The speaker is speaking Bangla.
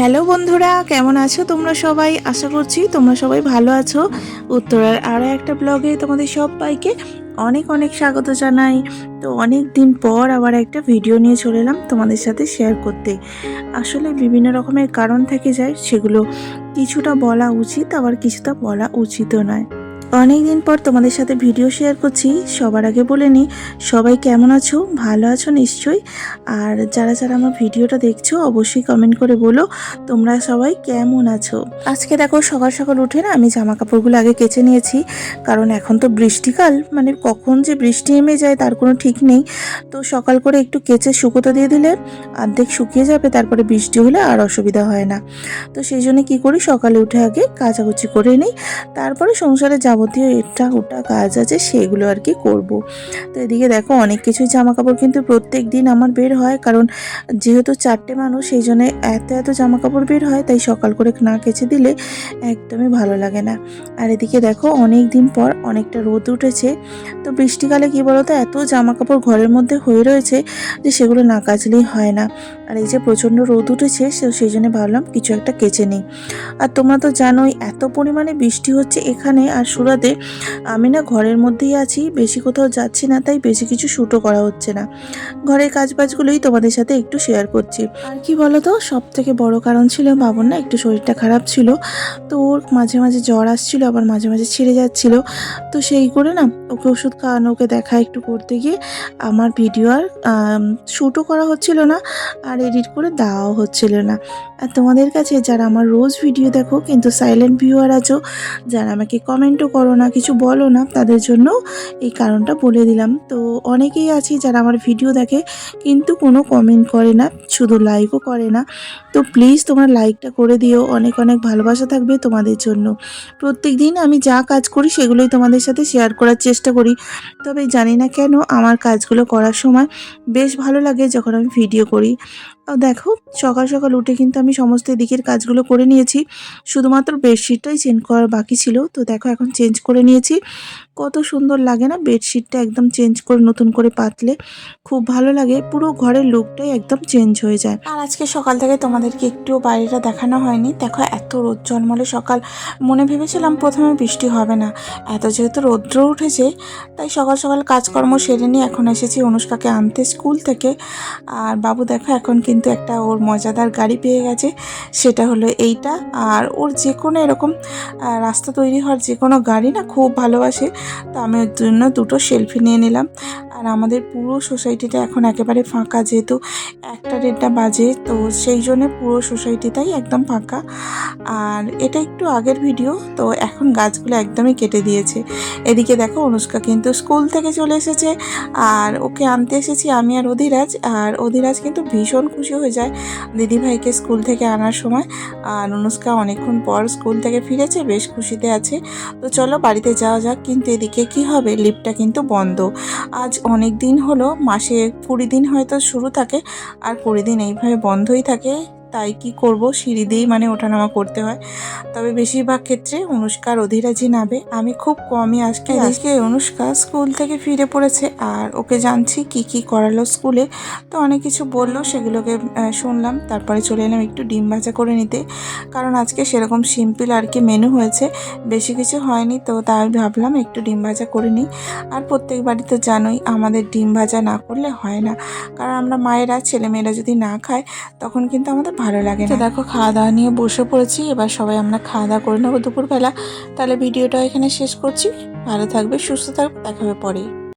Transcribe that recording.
হ্যালো বন্ধুরা, কেমন আছো তোমরা সবাই? আশা করছি তোমরা সবাই ভালো আছো। উত্তরার আরও একটা ব্লগে তোমাদের সবাইকে অনেক অনেক স্বাগত জানাই। তো অনেক দিন পর আবার একটা ভিডিও নিয়ে চলে এলাম তোমাদের সাথে শেয়ার করতে। আসলে বিভিন্ন রকমের কারণ থেকে যায়, সেগুলো কিছুটা বলা উচিত, আবার কিছুটা বলা উচিতও নয়। অনেক দিন পর তোমাদের সাথে ভিডিও শেয়ার করছি। সবার আগে বলে নিই, সবাই কেমন আছো? ভালো আছো নিশ্চয়ই। আর যারা যারা আমার ভিডিওটা দেখছ, অবশ্যই কমেন্ট করে বলো, তোমরা সবাই কেমন আছো? আজকে দেখো, সকাল সকাল উঠে না আমি জামা কাপড়গুলো আগে কেচে নিয়েছি, কারণ এখন তো বৃষ্টিকাল মানে কখন যে বৃষ্টি নেমে যায় তার কোনো ঠিক নেই। তো সকাল করে একটু কেচে শুকোতে দিয়ে দিলে অর্ধেক শুকিয়ে যাবে, তারপরে বৃষ্টি হলে আর অসুবিধা হয় না। তো সেই জন্য কী করি, সকালে উঠে আগে কাচাকুচি করে নিই, তারপরে সংসারে যাবতীয় এটা ওটা কাজ আছে সেগুলো আর কি করব। তো এদিকে দেখো অনেক কিছুই জামা কাপড় কিন্তু প্রত্যেক দিন আমার বের হয়, কারণ যেহেতু চারটে মানুষ, সেই জন্য এত এত জামা কাপড় বের হয়, তাই সকাল করে না কেচে দিলে একদমই ভালো লাগে না। আর এদিকে দেখো অনেক দিন পর অনেকটা রোদ উঠেছে। তো বৃষ্টিকালে কি বলতো, এত জামা কাপড় ঘরের মধ্যে হয়ে রয়েছে যে সেগুলো না কাচলেই হয় না। আর এই যে প্রচণ্ড রোদ উঠেছে সেই জন্য ভাবলাম কিছু একটা কেচে নিই। আর তোমরা তো জানোই, এত পরিমাণে বৃষ্টি হচ্ছে এখানে, আর সুরাতে আমি না ঘরের মধ্যেই আছি, বেশি কোথাও যাচ্ছি না, তাই বেশি কিছু শ্যুটও করা হচ্ছে না। ঘরের কাজবাজগুলোই তোমাদের সাথে একটু শেয়ার করছি। আর কি বলতো সব থেকে বড় কারণ ছিল বাবুর না, একটু শরীরটা খারাপ ছিল। তো ওর মাঝে মাঝে জ্বর আসছিল, আবার মাঝে মাঝে ছিঁড়ে যাচ্ছিল। তো সেই করে না, ওকে ওষুধ খাওয়ানো, ওকে দেখা একটু করতে গিয়ে আমার ভিডিও আর শ্যুটও করা হচ্ছিল না, আর এডিট করে দেওয়াও হচ্ছিল না। আর তোমাদের কাছে যারা আমার রোজ ভিডিও দেখো, কিন্তু সাইলেন্ট ভিউয়ার আছো, যারা আমাকে কমেন্টও করো না, কিছু বলো না, তাদের জন্য এই কারণটা বলে দিলাম। তো অনেকেই আছে যারা আমার ভিডিও দেখে, কিন্তু কোনো কমেন্ট করে না, শুধু লাইকও করে না। তো প্লিজ তোমরা লাইকটা করে দিও, অনেক অনেক ভালোবাসা থাকবে তোমাদের জন্য। প্রত্যেক দিন আমি যা কাজ করি, সেগুলোই তোমাদের সাথে শেয়ার করার চেষ্টা করি। তবে জানি না কেন, আমার কাজগুলো করার সময় বেশ ভালো লাগে যখন আমি ভিডিও করি। দেখো, সকাল সকাল উঠে কিন্তু আমি সমস্ত দিকের কাজগুলো করে নিয়েছি। শুধুমাত্র বেডশিটটাই চেঞ্জ করার বাকি ছিল। তো দেখো, এখন চেঞ্জ করে নিয়েছি। কত সুন্দর লাগে না বেডশিটটা একদম চেঞ্জ করে নতুন করে পাতলে। খুব ভালো লাগে, পুরো ঘরের লুকটাই একদম চেঞ্জ হয়ে যায়। আর আজকে সকাল থেকে তোমাদেরকে একটু বাইরেটা দেখানো হয়নি। দেখো এত রোদ জন্মলে সকাল। মনে ভেবেছিলাম প্রথমে বৃষ্টি হবে না। এত যেহেতু রৌদ্র উঠেছে, তাই সকাল সকাল কাজকর্ম সেরে নিয়ে এখন এসেছি অনুষ্কাকে আনতে স্কুল থেকে। আর বাবু দেখো, এখন কিন্তু একটা ওর মজাদার গাড়ি পেয়ে গেছে। সেটা হলো এইটা। আর ওর যে কোনো এরকম রাস্তা তৈরি হওয়ার যে কোনো গাড়ি না খুব ভালোবাসে। তো আমি ওর জন্য দুটো সেলফি নিয়ে নিলাম। আর আমাদের পুরো সোসাইটিটা এখন একেবারে ফাঁকা, যেহেতু একটা দেড়টা বাজে, তো সেই জন্য পুরো সোসাইটিটাই একদম ফাঁকা। আর এটা একটু আগের ভিডিও, তো এখন গাছগুলো একদমই কেটে দিয়েছে। এদিকে দেখো, অনুষ্কা কিন্তু স্কুল থেকে চলে এসেছে, আর ওকে আনতে এসেছি আমি আর অধিরাজ আর অধিরাজ কিন্তু ভীষণ খুশি হয়ে যায় দিদিভাইকে স্কুল থেকে আনার সময়। আর অনুষ্কা অনেকক্ষণ পর স্কুল থেকে ফিরেছে, বেশ খুশিতে আছে। তো চলো বাড়িতে যাওয়া যাক, কিন্তু এদিকে কি হবে, লিফটটা কিন্তু বন্ধ। আজ অনেক দিন হলো মাসে কুড়ি দিন হয়তো শুরু থাকে আর কুড়ি দিন এইভাবে বন্ধই থাকে। তাই কি করব? সিঁড়ি দিয়েই মানে ওঠানামা করতে হয়। তবে বেশিরভাগ ক্ষেত্রে অনুষ্কার অধিরাজি নাবে আমি খুব কমই আজকে আজকে অনুষ্কা স্কুল থেকে ফিরে পড়েছে আর ওকে জানছি কি কি করালো স্কুলে। তো অনেক কিছু বলল সেগুলোকে শুনলাম। তারপরে চলে এলাম একটু ডিম ভাজা করে নিতে। কারণ আজকে সেরকম সিম্পল আর কি মেনু হয়েছে। বেশি কিছু হয়নি তো তাই ভাবলাম একটু ডিম ভাজা করে নিই। আর প্রত্যেক বাড়ি তো জানোই আমাদের ডিম ভাজা না করলে হয় না। কারণ আমরা মায়েরা ছেলেমেয়েরা যদি না খায় তখন কিন্তু আমাদের ভালো লাগে না। দেখো খাওয়া দাওয়া নিয়ে বসে পড়েছি। এবার সবাই আমরা খাওয়া দাওয়া করে নেব দুপুরবেলা। তাহলে ভিডিওটা এখানে শেষ করছি। ভালো থাকবে সুস্থ থাকবে দেখা পরেই পরে।